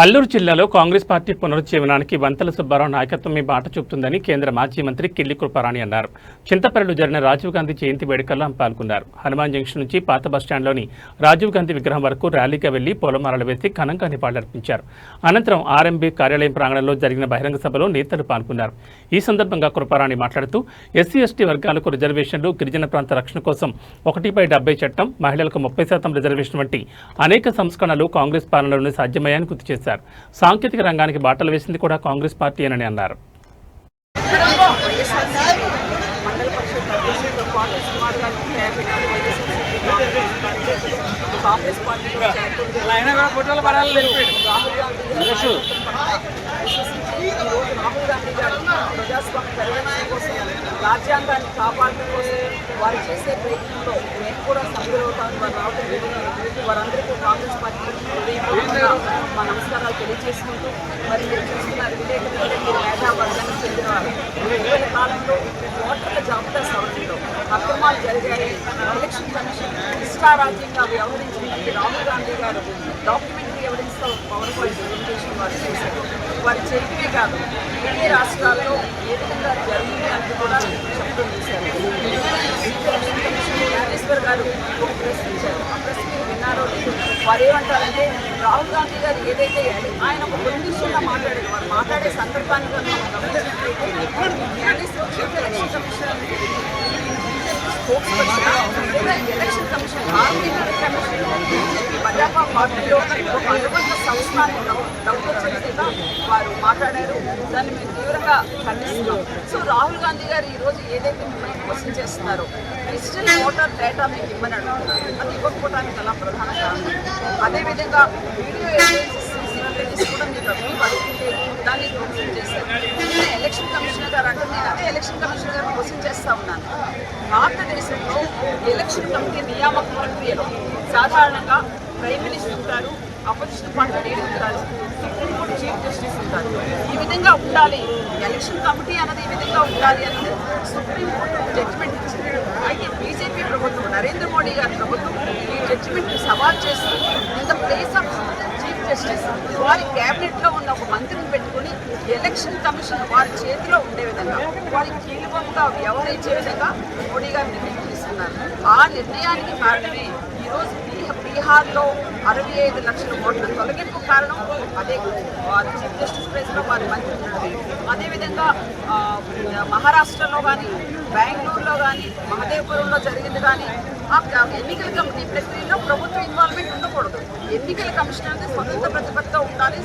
అల్లూరు జిల్లాలో కాంగ్రెస్ పార్టీ పునరుజ్జీవనానికి వంతల సుబ్బారావు నాయకత్వమే బాట చూపుతుందని కేంద్ర మాజీ మంత్రి కిల్లి కృపారాణి అన్నారు. చింతపల్లిలో జరిగిన రాజీవ్ గాంధీ జయంతి వేడుకల్లో ఆమె పాల్గొన్నారు. హనుమాన్ జంక్షన్ నుంచి పాత బస్టాండ్లోని రాజీవ్ గాంధీ విగ్రహం వరకు ర్యాలీగా వెళ్ళి పూలమాలలు వేసి ఘనంగా నివాళులర్పించారు. అనంతరం ఆర్ఎంబీ కార్యాలయం ప్రాంగణంలో జరిగిన బహిరంగ సభలో నేతలు పాల్గొన్నారు. ఈ సందర్భంగా కృపారాణి మాట్లాడుతూ ఎస్సీ ఎస్టీ వర్గాలకు రిజర్వేషన్లు గిరిజన ప్రాంత రక్షణ కోసం ఒకటి బై డెబ్బై చట్టం మహిళలకు ముప్పై శాతం రిజర్వేషన్ వంటి అనేక సంస్కరణలు కాంగ్రెస్ పాలనలోనే సాధ్యమయ్యాయని గుర్తు చేశారు. సాంకేతిక రంగానికి బాటలు వేసింది కూడా కాంగ్రెస్ పార్టీ అని అన్నారు. కాంగ్రెస్ ఫోటోలు పడాలి ఈరోజు రాహుల్ గాంధీ గారు ప్రజాస్వామ్య పరిరక్షణ కోసం రాజ్యాంగాన్ని కాపాడడం కోసం వారు చేసే ప్రయత్నంలో నేను కూడా సభ్యులవుతాను వారు రావడం జరిగింది వారందరికీ కాంగ్రెస్ పార్టీ మా నమస్కారాలు తెలియజేసుకుంటూ మరి మీరు చూస్తున్నారు విలేకరులు మీరు మేధావర్గానికి చెందినవారు ఇటీవల కాలంలో ఓటర్ల జాబితా సవరణలో అక్రమాలు జరిగాయి. ఎలక్షన్ కమిషన్ ఇష్టారాజ్యంగా వ్యవహరించినటువంటి రాహుల్ గాంధీ గారు డాక్యుమెంటరీ ఎవిడెన్స్తో పవర్ పాయింట్ ప్రజెంటేషన్ వారు చేశారు. వారి చేయడమే కాదు ఏ రాష్ట్రాల్లో ఏ విధంగా జరిగింది అని కూడా చెప్తూ చేశారు. జ్ఞానేశ్వర్ గారు ఒక ప్రెస్ ఇచ్చారు ఆ ప్రెస్ మీరు విన్నారో లేదో వారు ఏమంటారంటే రాహుల్ గాంధీ గారు ఏదైతే ఆయన ఒక పొలిటీషియన్గా మాట్లాడారు. వారు మాట్లాడే సందర్భాన్ని మనం గమనించినట్లయితే ఎలక్షన్ కమిషన్ స్పోక్స్ లేదా ఎలక్షన్ కమిషన్ ఆర్మీ పార్టీలో ఒక అనుబంధ సంస్థ డబ్బులు డబ్బుగా వారు మాట్లాడారు. దాన్ని మేము తీవ్రంగా ఖండిస్తున్నాం. సో రాహుల్ గాంధీ గారు ఈరోజు ఏదైతే మిమ్మల్ని క్వశ్చన్ చేస్తున్నారో డిజిటల్ ఓటర్ డేటా మీకు ఇవ్వని అడుగుతున్నారు. అది ఇవ్వకపోవడానికి అలా ప్రధాన కారణం. అదేవిధంగా వీడియో ఎవిడెన్స్ సీసీ కూడా మీకు దాన్ని చేశారు. ఎలక్షన్ కమిషనర్ గారు అంటే నేను అదే ఎలక్షన్ కమిషనర్ గారు క్వశ్చన్ చేస్తా ఉన్నాను. భారతదేశంలో ఎలక్షన్ కమిటీ నియామక ప్రక్రియలో సాధారణంగా ప్రైమ్ మినిస్టర్ ఉంటారు అపోజిషన్ పార్టీ లీడర్ ఉంటారు సుప్రీంకోర్టు చీఫ్ జస్టిస్ ఉంటారు. ఈ విధంగా ఉండాలి. ఎలక్షన్ కమిటీ అన్నది ఈ విధంగా ఉండాలి అన్నది సుప్రీంకోర్టు జడ్జిమెంట్ ఇచ్చింది. అయితే బీజేపీ ప్రభుత్వం నరేంద్ర మోడీ గారి ప్రభుత్వం ఈ జడ్జిమెంట్ సవాల్ చేస్తూ in the place of chief justice వారి క్యాబినెట్లో ఉన్న ఒక మంత్రిని పెట్టుకుని ఎలక్షన్ కమిషన్ వారి చేతిలో ఉండే విధంగా వారి కీలకంగా వ్యవహరించే విధంగా మోడీ గారు నిర్ణయం తీసుకున్నారు ఆ నిర్ణయానికి కారణమే ఈరోజు బీహార్లో అరవై ఐదు లక్షల ఓట్ల తొలగింపు కారణం అదే వారి చీఫ్ జస్టిస్ ప్లేస్లో వారి మంత్రి అదేవిధంగా మహారాష్ట్రలో కానీ బెంగళూరులో కానీ మహదేవపురంలో జరిగింది కానీ ఆ ఎన్నికల కమిటీ ప్రక్రియలో ప్రభుత్వ ఇన్వాల్వ్మెంట్ ఉండకూడదు. ఎన్నికల కమిషన్ అనేది స్వతంత్ర ప్రతిపత్తిగా ఉండాలి.